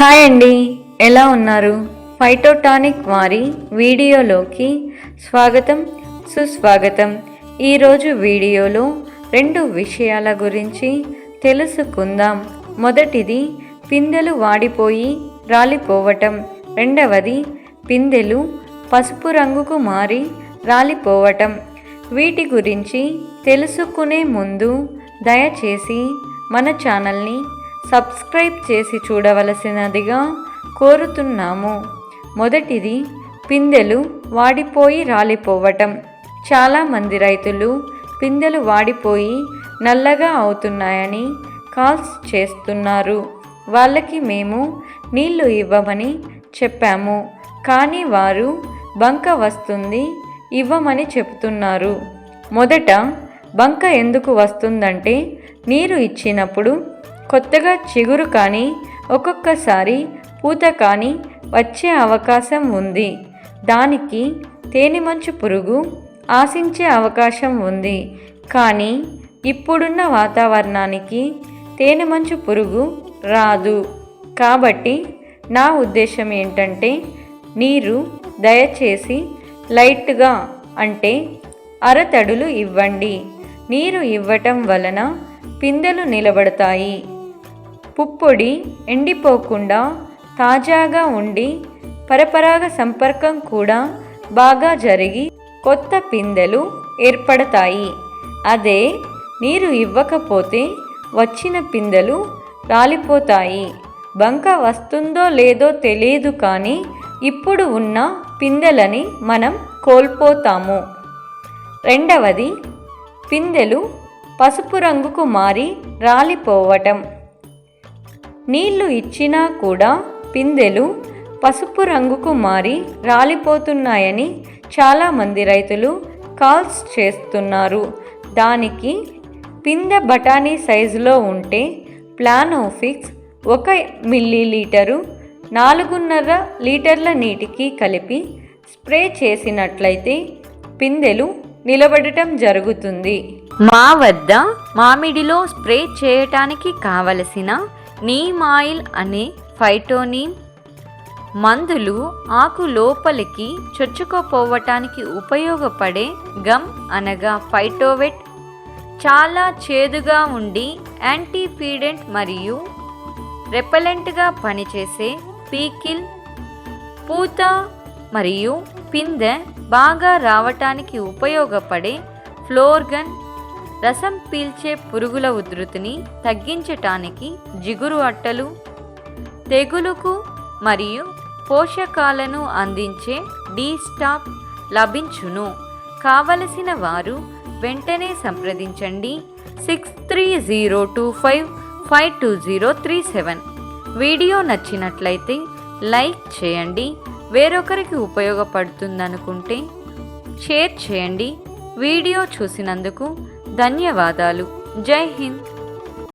Hi అండి. ఎలా ఉన్నారు? ఫైటోటానిక్ వారి వీడియోలోకి స్వాగతం సుస్వాగతం. ఈరోజు వీడియోలో రెండు విషయాల గురించి తెలుసుకుందాం. మొదటిది పిందెలు వాడిపోయి రాలిపోవటం. రెండవది పిందెలు పసుపు రంగుకు మారి రాలిపోవటం. వీటి గురించి తెలుసుకునే ముందు దయచేసి మన ఛానల్ని సబ్స్క్రైబ్ చేసి చూడవలసినదిగా కోరుతున్నాము. మొదటిది పిందెలు వాడిపోయి రాలిపోవటం. చాలామంది రైతులు పిందెలు వాడిపోయి నల్లగా అవుతున్నాయని కాల్స్ చేస్తున్నారు. వాళ్ళకి మేము నీళ్ళు ఇవ్వమని చెప్పాము. కానీ వారు బంక వస్తుంది ఇవ్వమని చెప్తున్నారు. మొదట బంక ఎందుకు వస్తుందంటే నీరు ఇచ్చినప్పుడు కొత్తగా చిగురు కానీ ఒక్కొక్కసారి పూత కానీ వచ్చే అవకాశం ఉంది. దానికి తేనెమంచు పురుగు ఆశించే అవకాశం ఉంది. కానీ ఇప్పుడున్న వాతావరణానికి తేనెమంచు పురుగు రాదు. కాబట్టి నా ఉద్దేశం ఏంటంటే నీరు దయచేసి లైట్గా అంటే అరతడులు ఇవ్వండి. నీరు ఇవ్వటం వలన పిందెలు నిలబడతాయి. పుప్పొడి ఎండిపోకుండా తాజాగా ఉండి పరపరాగ సంపర్కం కూడా బాగా జరిగి కొత్త పిందెలు ఏర్పడతాయి. అదే నీరు ఇవ్వకపోతే వచ్చిన పిందెలు రాలిపోతాయి. బంక వస్తుందో లేదో తెలియదు కానీ ఇప్పుడు ఉన్న పిందెలని మనం కోల్పోతాము. రెండవది పిందెలు పసుపు రంగుకు మారి రాలిపోవటం. నీళ్ళు ఇచ్చినా కూడా పిందెలు పసుపు రంగుకు మారి రాలిపోతున్నాయని చాలామంది రైతులు కాల్స్ చేస్తున్నారు. దానికి పిందె బఠానీ సైజులో ఉంటే ప్లానోఫిక్స్ ఒక మిల్లీలీటరు నాలుగున్నర లీటర్ల నీటికి కలిపి స్ప్రే చేసినట్లయితే పిందెలు నిలబడటం జరుగుతుంది. మా వద్ద మామిడిలో స్ప్రే చేయటానికి కావలసిన నీమ్ ఆయిల్ అనే ఫైటోనీమ్ మందులు ఆకు లోపలికి చొచ్చుకోపోవటానికి ఉపయోగపడే గమ్ అనగా ఫైటోవెట్. చాలా చేదుగా ఉండి యాంటీఫీడెంట్ మరియు రెపెలెంట్గా పనిచేసే పీకిల్ పూత మరియు పిందె బాగా రావటానికి ఉపయోగపడే ఫ్లోర్గన్ రసం పీల్చే పురుగుల ఉధృతిని తగ్గించటానికి జిగురు అట్టలు తెగులుకు మరియు పోషకాలను అందించే డీ స్టాప్ లభించును. కావలసిన వారు వెంటనే సంప్రదించండి. Six three zero two five five two zero three seven. Video నచ్చినట్లయితే లైక్ చేయండి. వేరొకరికి ఉపయోగపడుతుందనుకుంటే షేర్ చేయండి. వీడియో చూసినందుకు ధన్యవాదాలు. జై హింద్.